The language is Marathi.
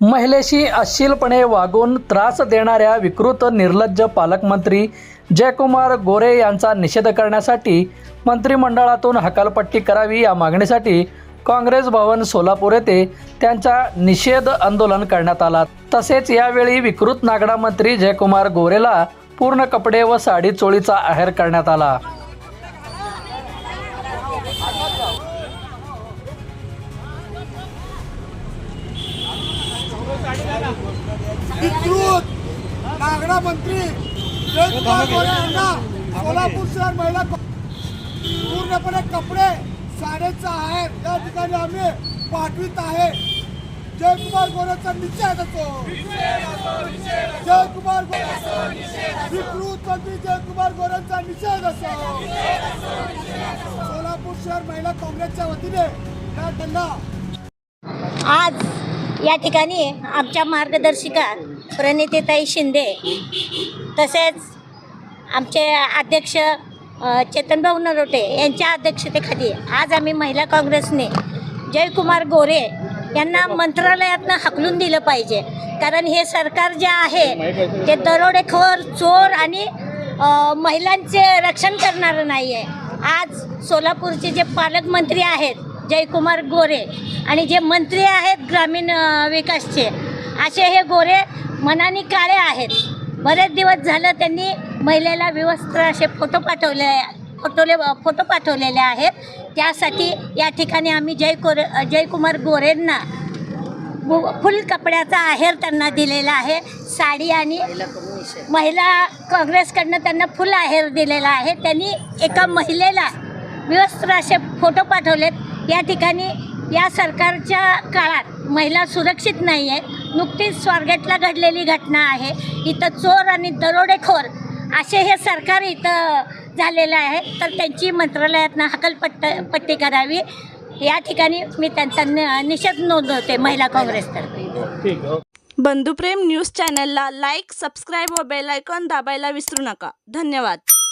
महिलेशी अश्लीलपणे वागून त्रास देणाऱ्या विकृत निर्लज्ज पालकमंत्री जयकुमार गोरे यांचा निषेध करण्यासाठी मंत्रिमंडळातून हकालपट्टी करावी या मागणीसाठी काँग्रेस भवन सोलापूर येथे त्यांचा निषेध आंदोलन करण्यात आला. तसेच यावेळी विकृत नागडा मंत्री जयकुमार गोरेला पूर्ण कपडे व साडी चोळीचा आहेर करण्यात आला. विकृत नागडा मंत्री जयकुमार गोरे यांना सोलापूर शहर महिला को- पूर्णपणे कपडे साडेचा आहे या ठिकाणी आम्ही पाठवित आहे. जयकुमार गोरेचा निषेध असो. जयकुमार गोरे विकृत मंत्री जयकुमार गोरेंचा निषेध असो. सोलापूर शहर महिला काँग्रेसच्या वतीने त्यांना आज या ठिकाणी आमच्या मार्गदर्शिका प्रणितीताई शिंदे. तसेच आमचे अध्यक्ष चेतनभाऊ नरोटे यांच्या अध्यक्षतेखाली आज आम्ही महिला काँग्रेसने जयकुमार गोरे यांना मंत्रालयातनं हकलून दिलं पाहिजे. कारण हे सरकार जे आहे ते दरोडेखोर चोर आणि महिलांचे रक्षण करणारं नाही आहे आज सोलापूरचे जे पालकमंत्री आहेत जयकुमार गोरे आणि जे मंत्री आहेत ग्रामीण विकासचे असे हे गोरे मनाने काळे आहेत. बरेच दिवस झालं त्यांनी महिलेला विवस्त्र असे फोटो पाठवले फोटोले फोटो पाठवलेले आहेत. त्यासाठी या ठिकाणी आम्ही जय कोरे जयकुमार गोरेंना फुल कपड्याचा आहेर त्यांना दिलेला आहे. साडी आणि महिला काँग्रेसकडनं त्यांना फुल आहेर दिलेला आहे. त्यांनी एका महिलेला विवस्त्र असे फोटो पाठवलेत. या ठिकाणी या सरकारच्या काळात महिला सुरक्षित नाही आहेत नुकतीच स्वारगेटला घडलेली घटना आहे. इथं चोर आणि दरोडेखोर असे हे सरकार इथं झालेलं आहे. तर त्यांची मंत्रालयातनं हकलपट्ट पट्टी करावी. या ठिकाणी मी त्यांचा न- निषेध नोंदवते महिला काँग्रेसतर्फे बंधुप्रेम न्यूज चॅनलला लाईक सबस्क्राईब व बेलायकॉन दाबायला विसरू नका. धन्यवाद.